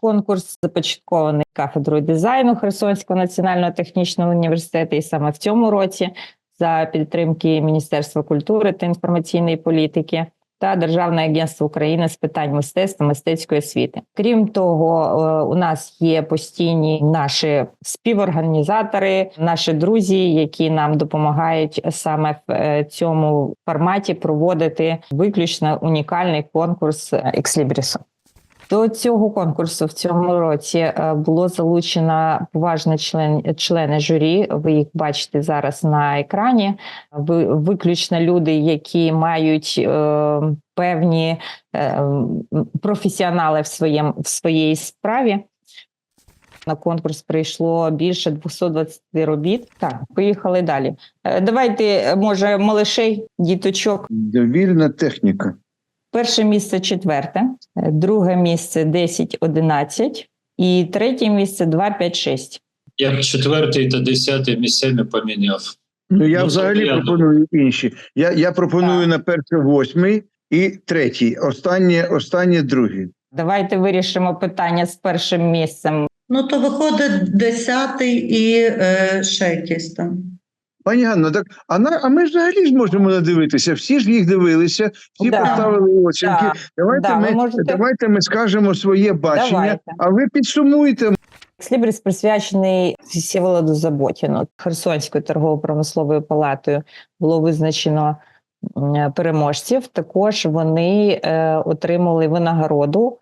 Конкурс започаткований кафедрою дизайну Херсонського національного технічного університету, і саме в цьому році за підтримки Міністерства культури та інформаційної політики та Державне агентство України з питань мистецтва мистецької освіти. Крім того, е, у нас є постійні наші співорганізатори, наші друзі, які нам допомагають саме в е, цьому форматі проводити виключно унікальний конкурс екслібрісу. До цього конкурсу в цьому році е, було залучено поважні член, члени журі. Ви їх бачите зараз на екрані. Ви виключно люди, які мають е, певні е, професіонали в своєму в своїй справі. На конкурс прийшло більше 220 робіт. Так, поїхали далі. Е, Давайте, може, малишей, діточок. Довільна техніка. Перше місце четверте, друге місце 10-11 і третє місце 2-5-6. Я четвертий та десятий місцями поміняв. Ну я Ну, взагалі я- пропоную інші. Я, я пропоную Так. на перше восьмий і третій. Останнє, останнє другий. Давайте вирішимо питання з першим місцем. Ну, то виходить десятий і е, ще якийсь там. Пані Ганно, так а на а ми ж взагалі ж можемо надивитися. Всі ж їх дивилися, всі Да. поставили оцінки. Да. Давайте Да, ми можете- давайте ми скажемо своє бачення, Давайте. а ви підсумуєте. Екслібрис присвячений Всеволоду Заботіну. Херсонською торгово-промисловою палатою було визначено переможців. Також вони е, отримали винагороду.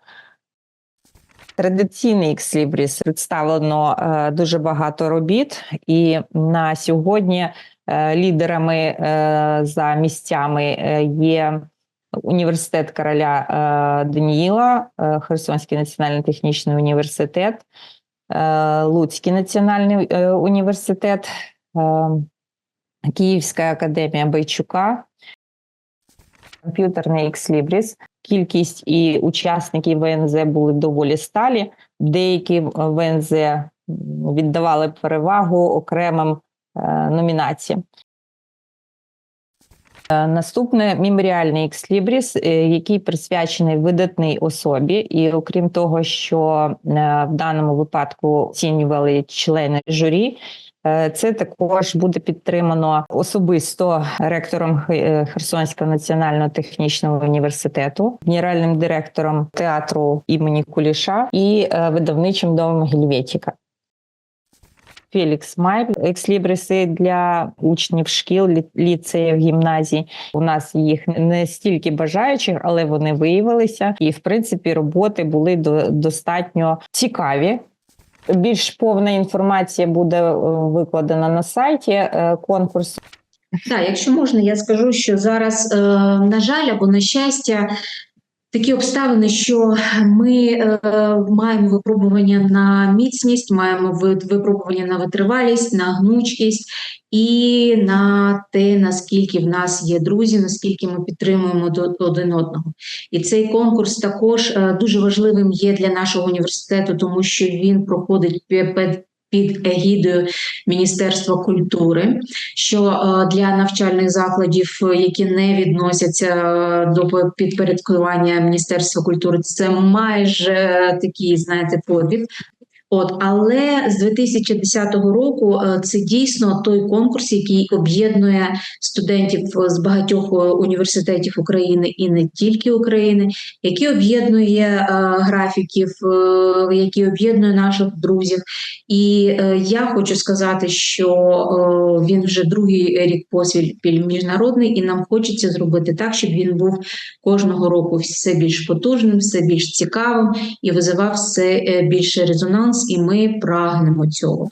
Традиційний екслібріс представлено е, дуже багато робіт, і на сьогодні е, лідерами е, за місцями є університет короля Даніїла, Херсонський національний технічний університет, Луцький національний університет, Київська академія Бойчука, комп'ютерний екслібріс. Кількість і учасників ВНЗ були доволі сталі. Деякі ВНЗ віддавали перевагу окремим е, номінаціям. Е, Наступне меморіальний екслібріс, е, який присвячений видатній особі, і окрім того, що в даному випадку оцінювали члени журі. Е, Це також буде підтримано особисто ректором е, Херсонського національного технічного університету, генеральним директором театру імені Куліша і е, видавничим домом Гельветіка. Фелікс Майб, екслібриси для учнів шкіл, лі- ліцеїв, гімназій. У нас їх не стільки бажаючих, але вони виявилися. І в принципі роботи були до- достатньо цікаві. Більш повна інформація буде е, викладена на сайті е, конкурсу. Так, якщо можна, я скажу, що зараз, е, на жаль, або на щастя, такі обставини, що ми е, маємо випробування на міцність, маємо випробування на витривалість, на гнучкість і на те, наскільки в нас є друзі, наскільки ми підтримуємо один одного. І цей конкурс також е, дуже важливим є для нашого університету, тому що він проходить під егідою Міністерства культури, що е, для навчальних закладів, е, які не відносяться е, до підпорядкування Міністерства культури, це майже такий, знаєте, подвиг. От, але з 2010 року е, це дійсно той конкурс, який об'єднує студентів з багатьох е, університетів України і не тільки України, який об'єднує е, графіків, е, який об'єднує наших друзів. І е, я хочу сказати, що е, він вже другий рік поспіль міжнародний, і нам хочеться зробити так, щоб він був кожного року все більш потужним, все більш цікавим і визивав все е, більше резонанс. І ми прагнемо цього.